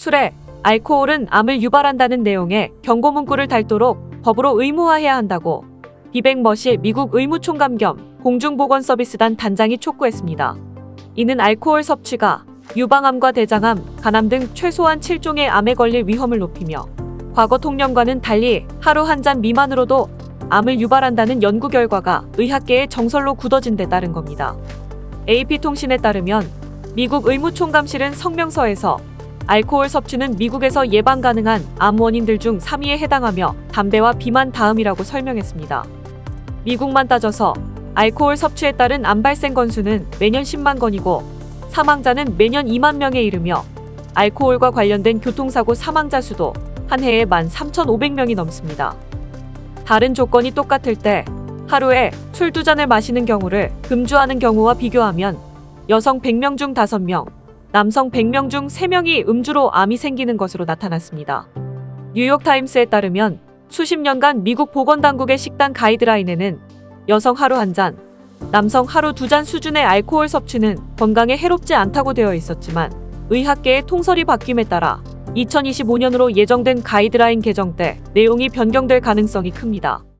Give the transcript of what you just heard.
술에 알코올은 암을 유발한다는 내용의 경고 문구를 달도록 법으로 의무화해야 한다고 비백 머시 미국 의무총감 겸 공중보건서비스단 단장이 촉구했습니다. 이는 알코올 섭취가 유방암과 대장암, 간암 등 최소한 7종의 암에 걸릴 위험을 높이며 과거 통념과는 달리 하루 한 잔 미만으로도 암을 유발한다는 연구 결과가 의학계의 정설로 굳어진 데 따른 겁니다. AP통신에 따르면 미국 의무총감실은 성명서에서 알코올 섭취는 미국에서 예방 가능한 암 원인들 중 3위에 해당하며 담배와 비만 다음이라고 설명했습니다. 미국만 따져서 알코올 섭취에 따른 암 발생 건수는 매년 10만 건이고 사망자는 매년 2만 명에 이르며 알코올과 관련된 교통사고 사망자 수도 한 해에 13,500명이 넘습니다. 다른 조건이 똑같을 때 하루에 술 두 잔을 마시는 경우를 금주하는 경우와 비교하면 여성 100명 중 5명, 남성 100명 중 3명이 음주로 암이 생기는 것으로 나타났습니다. 뉴욕타임스에 따르면 수십 년간 미국 보건당국의 식단 가이드라인에는 여성 하루 한 잔, 남성 하루 두 잔 수준의 알코올 섭취는 건강에 해롭지 않다고 되어 있었지만 의학계의 통설이 바뀜에 따라 2025년으로 예정된 가이드라인 개정 때 내용이 변경될 가능성이 큽니다.